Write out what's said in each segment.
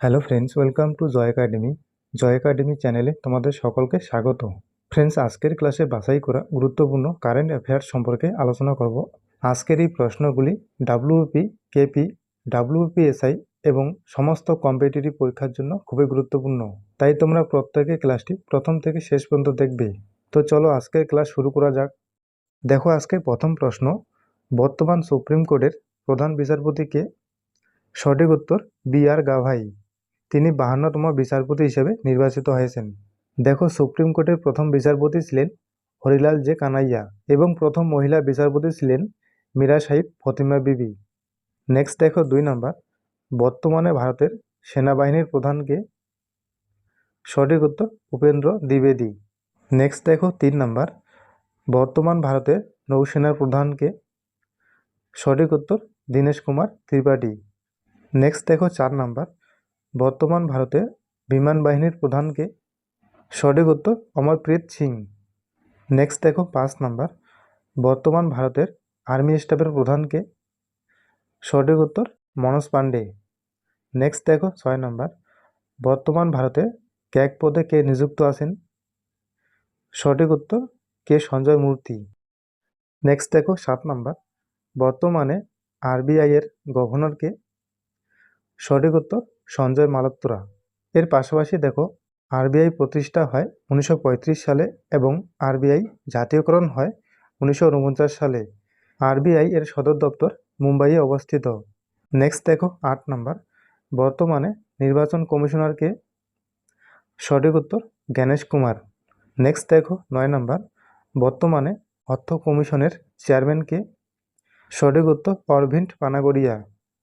Hello friends welcome to Joy academy Joy academy চ্যানেলে তোমাদের সকলকে স্বাগত। ফ্রেন্ডস আজকের ক্লাসে বাছাই করা গুরুত্বপূর্ণ কারেন্ট অ্যাফেয়ার্স সম্পর্কে আলোচনা করব। আজকের এই প্রশ্নগুলি ডাব্লিউপি কেপি ডাব্লিউপিএসআই এবং সমস্ত কম্পিটিটিভ পরীক্ষার জন্য খুবই গুরুত্বপূর্ণ। তাই তোমরা প্রত্যেকে ক্লাসটি প্রথম থেকে শেষ পর্যন্ত দেখবে। তো চলো আজকের ক্লাস শুরু করা যাক। দেখো, আজকের প্রথম প্রশ্ন, বর্তমান সুপ্রিম কোর্টের প্রধান বিচারপতিকে সঠিক উত্তর বি আর গাভাই তিনি বাহান্নতম বিচারপতি হিসেবে নির্বাচিত হয়েছেন। দেখো, সুপ্রিম কোর্টের প্রথম বিচারপতি ছিলেন হরিলাল জে কানাইয়া এবং প্রথম মহিলা বিচারপতি ছিলেন মীরা সাহিব ফতিমা বিবি। নেক্সট দেখো দুই নম্বর। বর্তমানে ভারতের সেনাবাহিনীর প্রধানকে সঠিক উত্তর উপেন্দ্র দ্বিবেদী। নেক্সট দেখো তিন নম্বর। বর্তমান ভারতের নৌসেনার প্রধানকে সঠিক উত্তর দীনেশ কুমার ত্রিপাঠী। নেক্সট দেখো চার নাম্বার। বর্তমান ভারতের বিমান বাহিনীর প্রধানকে সঠিক উত্তর অমরপ্রীত সিং। নেক্সট দেখো পাঁচ নাম্বার। বর্তমান ভারতের আর্মি স্টাফের প্রধানকে সঠিক উত্তর মনোজ পাণ্ডে নেক্সট দেখো ছয় নাম্বার। বর্তমান ভারতে ক্যাগ পদে কে নিযুক্ত আছেন? সঠিক উত্তর কে সঞ্জয় মূর্তি? নেক্সট দেখো সাত নাম্বার। বর্তমানে আরবিআইয়ের গভর্নরকে সঠিক উত্তর সঞ্জয় মালোত্রা। এর পাশাপাশি দেখো, আরবিআই প্রতিষ্ঠা হয় উনিশশো পঁয়ত্রিশ সালে এবং আরবিআই জাতীয়করণ হয় উনিশশো উনপঞ্চাশ সালে। আরবিআই এর সদর দপ্তর মুম্বাইয়ে অবস্থিত। নেক্সট দেখো, আট নাম্বার। বর্তমানে নির্বাচন কমিশনারকে সঠিক উত্তর জ্ঞানেশ কুমার। নেক্সট দেখো, নয় নাম্বার। বর্তমানে অর্থ কমিশনের চেয়ারম্যানকে সঠিক উত্তর অরভিন্দ পানাগড়িয়া।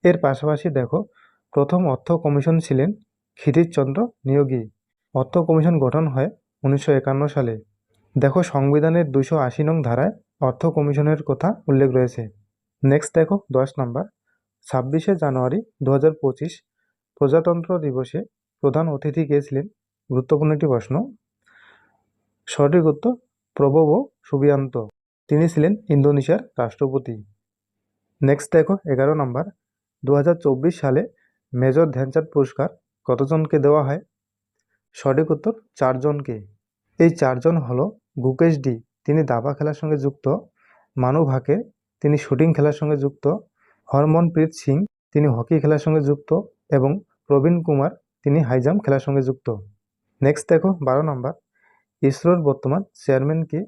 এর পাশাপাশি দেখো প্রথম অর্থ কমিশন ছিলেন ক্ষিতিশচন্দ্র নিয়োগী। অর্থ কমিশন গঠন হয় উনিশশো একান্ন সালে। দেখো সংবিধানের দুশো আশি নং ধারায় অর্থ কমিশনের কথা উল্লেখ রয়েছে। নেক্সট দেখো দশ নম্বর। ছাব্বিশে জানুয়ারি দু হাজার পঁচিশ প্রজাতন্ত্র দিবসে প্রধান অতিথি কে ছিলেন? গুরুত্বপূর্ণ একটি প্রশ্ন। সঠিক উত্তর প্রবব সুবিয়ান্ত। তিনি ছিলেন ইন্দোনেশিয়ার রাষ্ট্রপতি। নেক্সট দেখো এগারো নম্বর। দু হাজার চব্বিশ সালে মেজর ধ্যানচাঁদ পুরস্কার কতজনকে দেওয়া হয়? সঠিক উত্তর, চারজনকে। এই চারজন হলো গুকেশ ডি, তিনি দাবা খেলার সঙ্গে যুক্ত, মানু ভাকে, তিনি শুটিং খেলার সঙ্গে যুক্ত, হরমনপ্রীত সিং, তিনি হকি খেলার সঙ্গে যুক্ত এবং প্রবীণ কুমার, তিনি হাই জাম্প খেলার সঙ্গে যুক্ত। নেক্সট দেখো, বারো নম্বর। ইসরোর বর্তমান চেয়ারম্যান কে?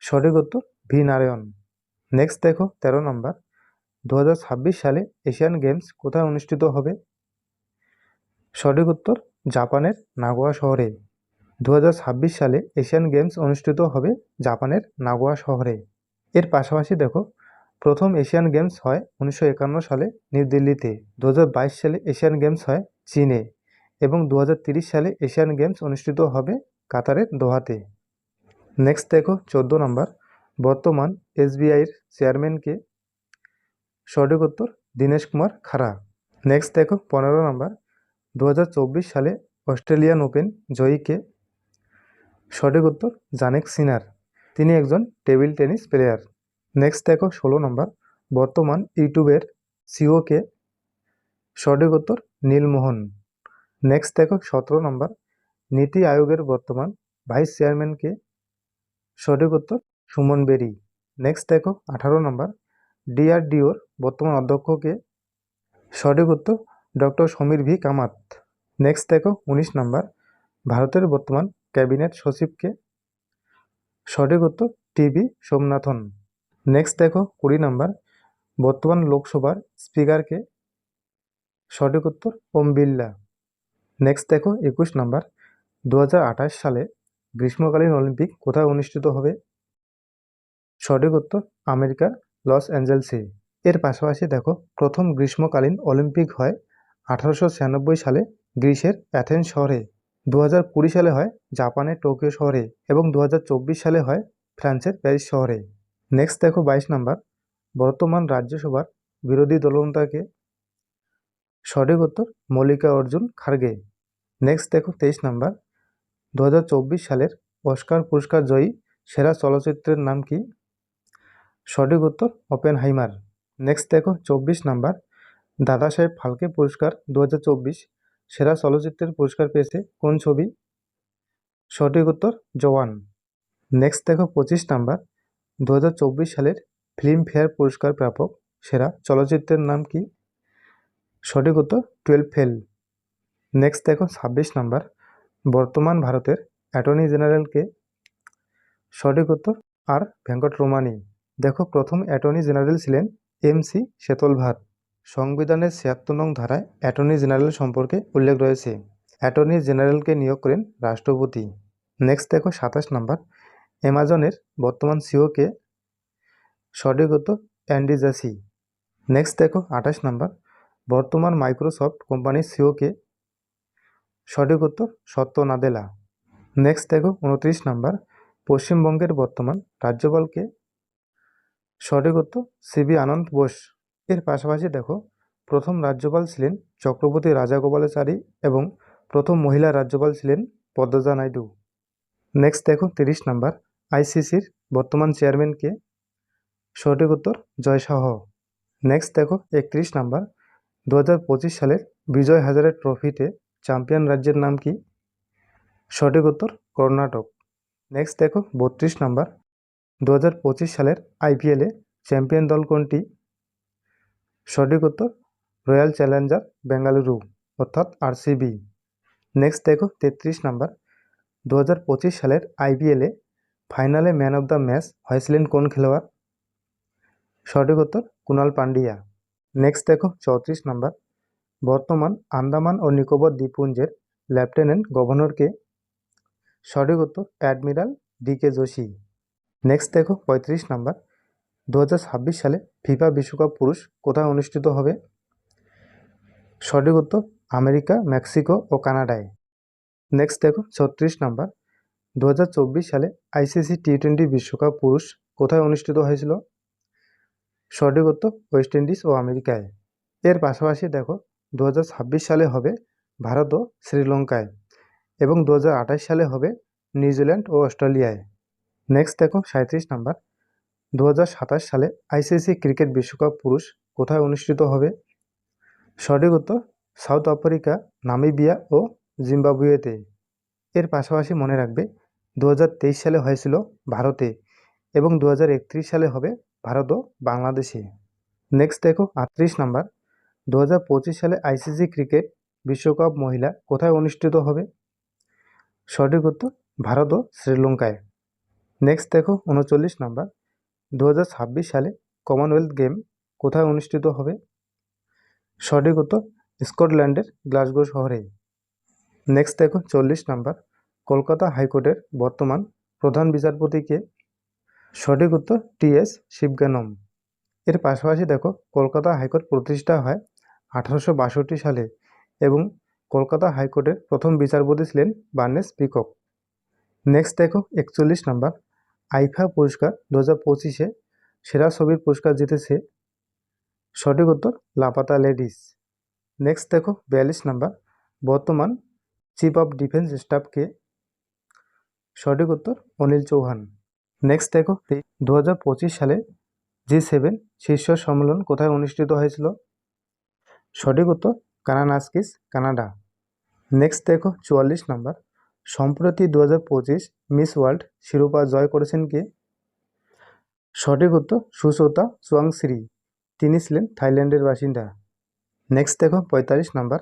সঠিক উত্তর, ভি. নারায়ণ। নেক্সট দেখো, তেরো নম্বর। দু হাজার ছাব্বিশ সালে এশিয়ান গেমস কোথায় অনুষ্ঠিত হবে? সঠিক উত্তর, জাপানের নাগোয়া শহরে। দু হাজার ছাব্বিশ সালে এশিয়ান গেমস অনুষ্ঠিত হবে জাপানের নাগোয়া শহরে। এর পাশাপাশি দেখো, প্রথম এশিয়ান গেমস হয় উনিশশো একান্ন সালে নিউ দিল্লিতে, দু হাজার বাইশ সালে এশিয়ান গেমস হয় চীনে এবং দু সালে এশিয়ান গেমস অনুষ্ঠিত হবে কাতারের দোহাতে। নেক্সট দেখো, চোদ্দ নম্বর, বর্তমান এসবিআইয়ের চেয়ারম্যানকে সঠিক উত্তর দীনেশ কুমার খারা নেক্সট দেখো, পনেরো নম্বর। দু হাজার চব্বিশ সালে অস্ট্রেলিয়ান ওপেন জয়ীকে সঠিক উত্তর জানেক সিনার। তিনি একজন টেবিল টেনিস প্লেয়ার। নেক্সট দেখো, ষোলো নম্বর। বর্তমান ইউটিউবের সিওকে সঠিক উত্তর নীলমোহন। নেক্সট দেখো, সতেরো নম্বর। নীতি আয়োগের বর্তমান ভাইস চেয়ারম্যানকে সঠিক উত্তর সুমন বেরি। নেক্সট দেখো, আঠারো নম্বর। ডিআরডিওর বর্তমান অধ্যক্ষকে সঠিক উত্তর doctor Samir V. Kamat. Next দেখো, উনিশ নাম্বার। ভারতের বর্তমান ক্যাবিনেট সচিবকে সঠিক উত্তর টিভি সোমনাথন। নেক্সট দেখো, কুড়ি নাম্বার। বর্তমান লোকসভার স্পিকারকে সঠিক উত্তর ওম বিল্লা নেক্সট দেখো, একুশ নাম্বার। দু হাজার আঠাশ সালে গ্রীষ্মকালীন অলিম্পিক কোথায় অনুষ্ঠিত হবে? সঠিক উত্তর আমেরিকার লস অ্যাঞ্জেলসে। এর পাশাপাশি দেখো, প্রথম গ্রীষ্মকালীন অলিম্পিক হয় আঠারোশো ছিয়ানব্বই সালে গ্রিসের অ্যাথেন্স শহরে দু হাজার কুড়ি সালে হয় জাপানের টোকিও শহরে এবং দু হাজার চব্বিশ সালে হয় ফ্রান্সের প্যারিস শহরে। নেক্সট দেখো বাইশ নাম্বার, বর্তমান রাজ্যসভার বিরোধী দলনেতাকে সঠিক উত্তর মল্লিকা অর্জুন খার্গে। নেক্সট দেখো তেইশ নাম্বার দু হাজার চব্বিশ সালের অস্কার পুরস্কার জয়ী সেরা চলচ্চিত্রের নাম কি? সঠিক উত্তর ওপেন হাইমার নেক্সট দেখো, চব্বিশ নাম্বার। দাদা সাহেব ফালকে পুরস্কার দু হাজার চব্বিশ, সেরা চলচ্চিত্রের পুরস্কার পেয়েছে কোন ছবি? সঠিক উত্তর জওয়ান। নেক্সট দেখো, পঁচিশ নাম্বার। দু হাজার চব্বিশ সালের ফিল্মফেয়ার পুরস্কার প্রাপক, সেরা চলচ্চিত্রের নাম কি? সঠিক উত্তর টুয়েলভ ফেল। নেক্সট দেখো, ছাব্বিশ নাম্বার। বর্তমান ভারতের অ্যাটর্নি জেনারেলকে সঠিক উত্তর আর ভেঙ্কটরমানি দেখো, প্রথম অ্যাটর্নি জেনারেল ছিলেন এম সি শেতল ভাট। সংবিধানের ছিয়াত্তর নং ধারায় অ্যাটর্নি জেনারেল সম্পর্কে উল্লেখ রয়েছে। অ্যাটর্নি জেনারেলকে নিয়োগ করেন রাষ্ট্রপতি। নেক্সট দেখো, সাতাশ নাম্বার। অ্যামাজনের বর্তমান সিওকে সঠিক উত্তর অ্যান্ডি জাসি। নেক্সট দেখো, আঠাশ নাম্বার। বর্তমান মাইক্রোসফট কোম্পানির সিওকে সঠিক উত্তর সত্য নাদেলা নেক্সট দেখো, উনত্রিশ নাম্বার। পশ্চিমবঙ্গের বর্তমান রাজ্যপালকে সঠিক উত্তর সিবি আনন্দ বোস। এর পাশাপাশি দেখো, প্রথম রাজ্যপাল ছিলেন চক্রবর্তী রাজাগোপালাচারী এবং প্রথম মহিলা রাজ্যপাল ছিলেন পদ্মজা নাইডু। নেক্সট দেখো, তিরিশ নাম্বার আইসিসির বর্তমান চেয়ারম্যানকে সঠিক উত্তর জয় শাহ। নেক্সট দেখো, একত্রিশ নাম্বার দু হাজার পঁচিশ সালের বিজয় হাজারে ট্রফিতে চ্যাম্পিয়ন রাজ্যের নাম কি? সঠিক উত্তর কর্ণাটক। নেক্সট দেখো, বত্রিশ নাম্বার দু হাজার পঁচিশ সালের আইপিএলে চ্যাম্পিয়ন দল কোনটি? সঠিক উত্তর, রয়্যাল চ্যালেঞ্জার বেঙ্গালুরু, অর্থাৎ আরসিবি। নেক্সট দেখো, তেত্রিশ নাম্বার। দু হাজার পঁচিশ সালের আইপিএলে ফাইনালে ম্যান অফ দ্য ম্যাচ হয়েছিলেন কোন খেলোয়াড়? সঠিক উত্তর কুণাল পান্ডিয়া। নেক্সট দেখো, চৌত্রিশ নাম্বার। বর্তমান আন্দামান ও নিকোবর দ্বীপপুঞ্জের লেফটেন্যান্ট গভর্নরকে সঠিক উত্তর, admiral D K Joshi. Next দেখো, পঁয়ত্রিশ নাম্বার। দু হাজার ছাব্বিশ সালে ফিফা বিশ্বকাপ পুরুষ কোথায় অনুষ্ঠিত হবে? সঠিক উত্তর, আমেরিকা, মেক্সিকো ও কানাডায়। নেক্সট দেখো, ছত্রিশ নাম্বার। দু হাজার চব্বিশ সালে আইসিসি টি টোয়েন্টি বিশ্বকাপ পুরুষ কোথায় অনুষ্ঠিত হয়েছিল? সঠিক উত্তর, ওয়েস্ট ইন্ডিজ ও আমেরিকায়। এর পাশাপাশি দেখো দু হাজার ছাব্বিশ সালে হবে ভারত ও শ্রীলঙ্কায় এবং দু হাজার আঠাশ সালে হবে নিউজিল্যান্ড ও অস্ট্রেলিয়ায়। নেক্সট দেখো সাঁত্রিশ নাম্বার। দু হাজার সাতাশ সালে আইসিসি ক্রিকেট বিশ্বকাপ পুরুষ কোথায় অনুষ্ঠিত হবে? সঠিক উত্তর, সাউথ আফ্রিকা, নামিবিয়া ও জিম্বাবুয়েতে। এর পাশাপাশি মনে রাখবে দু হাজার তেইশ সালে হয়েছিল ভারতে এবং দু হাজার একত্রিশ সালে হবে ভারত ও বাংলাদেশে। নেক্সট দেখো আটত্রিশ নাম্বার দু হাজার পঁচিশ সালে আইসিসি ক্রিকেট বিশ্বকাপ মহিলা কোথায় অনুষ্ঠিত হবে? সঠিক উত্তর, ভারত ও শ্রীলঙ্কায়। নেক্সট দেখো, উনচল্লিশ নাম্বার। দু হাজার ছাব্বিশ সালে কমনওয়েলথ গেম কোথায় অনুষ্ঠিত হবে? সঠিক উত্তর স্কটল্যান্ডের গ্লাসগো শহরেই। নেক্সট দেখো, চল্লিশ নাম্বার। কলকাতা হাইকোর্টের বর্তমান প্রধান বিচারপতিকে সঠিক উত্তর টি এস শিবজ্ঞানম এর পাশাপাশি দেখো, কলকাতা হাইকোর্ট প্রতিষ্ঠা হয় আঠারোশো বাষট্টি সালে এবং কলকাতা হাইকোর্টের প্রথম বিচারপতি ছিলেন বার্নেস পিকক। নেক্সট দেখো, একচল্লিশ নাম্বার। আইফা পুরস্কার দু হাজার পঁচিশে সেরা ছবির পুরস্কার জিতেছে সঠিক উত্তর লাপাতা লেডিস। নেক্সট দেখো বিয়াল্লিশ নাম্বার, বর্তমান চিফ অফ ডিফেন্স স্টাফকে সঠিক উত্তর অনিল চৌহান। নেক্সট দেখো দু হাজার পঁচিশ সালে জি সেভেন শীর্ষ সম্মেলন কোথায় অনুষ্ঠিত হয়েছিল? সঠিক উত্তর কানানাস্কিস কানাডা। নেক্সট দেখো চুয়াল্লিশ নাম্বার সম্প্রতি দু পঁচিশ মিস ওয়ার্ল্ড শিরোপা জয় করেছেন কে? সঠিক উত্তর সুসোতা চুয়াংশ্রী তিনি ছিলেন থাইল্যান্ডের বাসিন্দা। নেক্সট দেখো, পঁয়তাল্লিশ নাম্বার।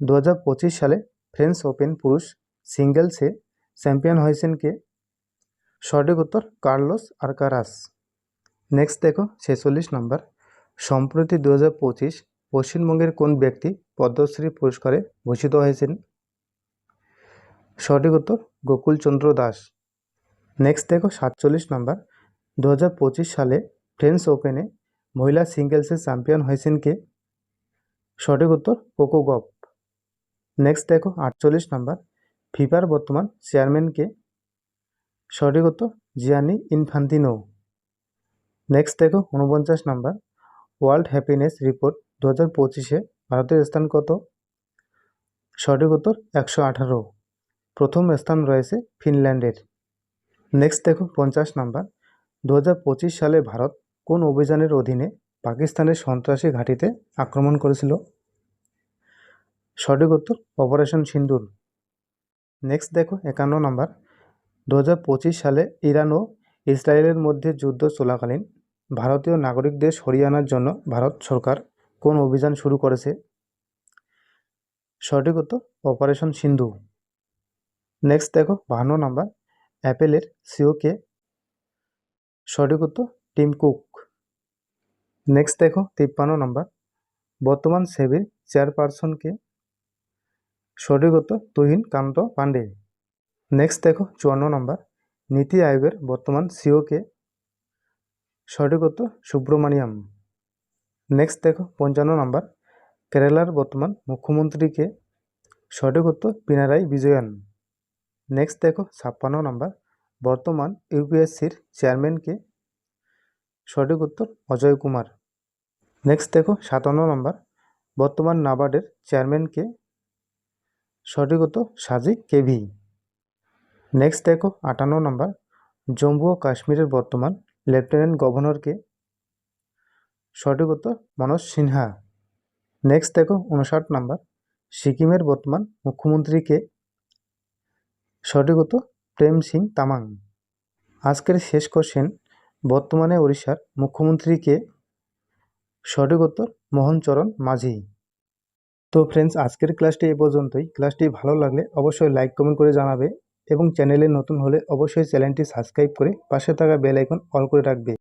দু সালে ফ্রেঞ্চ ওপেন পুরুষ সিঙ্গেলসে চ্যাম্পিয়ন হয়েছেন কে? সঠিক উত্তর কার্লোস আরকারাস। নেক্সট দেখো, ছেচল্লিশ নাম্বার। সম্প্রতি দু পঁচিশ পশ্চিমবঙ্গের কোন ব্যক্তি পদ্মশ্রী পুরস্কারে ভূষিত হয়েছেন? সঠিক উত্তর গোকুলচন্দ্র দাস। নেক্সট দেখো সাতচল্লিশ নাম্বার। দু সালে ফ্রেঞ্চ ওপেনে মহিলা সিঙ্গেলসের চ্যাম্পিয়ন হয়েছেন কে? সঠিক উত্তর কোকো গপ নেক্সট দেখো আটচল্লিশ নাম্বার। ফিফার বর্তমান চেয়ারম্যানকে সঠিক উত্তর জিয়ানি ইনফান্তিনো। নেক্সট দেখো উনপঞ্চাশ নাম্বার। ওয়ার্ল্ড হ্যাপিনেস রিপোর্ট দু হাজার পঁচিশে ভারতের স্থান কত? সঠিক উত্তর একশো আঠারো। প্রথম স্থান রয়েছে ফিনল্যান্ডের। নেক্সট দেখো, পঞ্চাশ নাম্বার। দু হাজার পঁচিশ সালে ভারত কোন অভিযানের অধীনে পাকিস্তানের সন্ত্রাসী ঘাঁটিতে আক্রমণ করেছিল? সঠিক উত্তর, অপারেশন সিন্দুর। নেক্সট দেখো, একান্ন নাম্বার। দু হাজার পঁচিশ সালে ইরান ও ইসরায়েলের মধ্যে যুদ্ধ চলাকালীন ভারতীয় নাগরিকদের সরিয়ে আনার জন্য ভারত সরকার কোন অভিযান শুরু করেছে? সঠিক উত্তর, অপারেশন সিন্ধু। নেক্সট দেখো, বাহান্ন নাম্বার অ্যাপেলের সিওকে সঠিক উত্তর, টিম কুক। নেক্সট দেখো, তিপ্পান্ন নাম্বার বর্তমান সেবির চেয়ারপারসনকে সঠিক উত্তর, তুহিন কান্ত পান্ডে নেক্সট দেখো, চুয়ান্ন নাম্বার নীতি আয়োগের বর্তমান সিওকে সঠিক উত্তর, সুব্রমণিয়াম। নেক্সট দেখো, পঞ্চান্ন নাম্বার কেরালার বর্তমান মুখ্যমন্ত্রীকে সঠিক উত্তর, পিনারাই বিজয়ন। নেক্সট দেখো, ছাপ্পান্ন নাম্বার বর্তমান ইউপিএসসির চেয়ারম্যানকে সঠিক উত্তর অজয় কুমার। নেক্সট দেখো, সাতান্ন নম্বর বর্তমান নাবার্ডের চেয়ারম্যানকে সঠিক উত্তর সাজি কেভি। নেক্সট দেখো, আটান্ন নম্বর জম্মু ও কাশ্মীরের বর্তমান লেফটেন্যান্ট গভর্নরকে সঠিক উত্তর মনোজ সিনহা। নেক্সট দেখো উনষাট নম্বর সিকিমের বর্তমান মুখ্যমন্ত্রীকে সঠিক হতো প্রেম সিং তামাং। আজকের শেষ কোশ্চেন বর্তমানে ওড়িশার মুখ্যমন্ত্রীকে সঠিক উত্তর মোহনচরণ মাঝি। তো ফ্রেন্ডস আজকের ক্লাসটি এ পর্যন্তই। ক্লাসটি ভালো লাগলে অবশ্যই লাইক কমেন্ট করে জানাবে এবং চ্যানেলে নতুন হলে অবশ্যই চ্যানেলটি সাবস্ক্রাইব করে পাশে থাকা বেল আইকন অল করে রাখবে।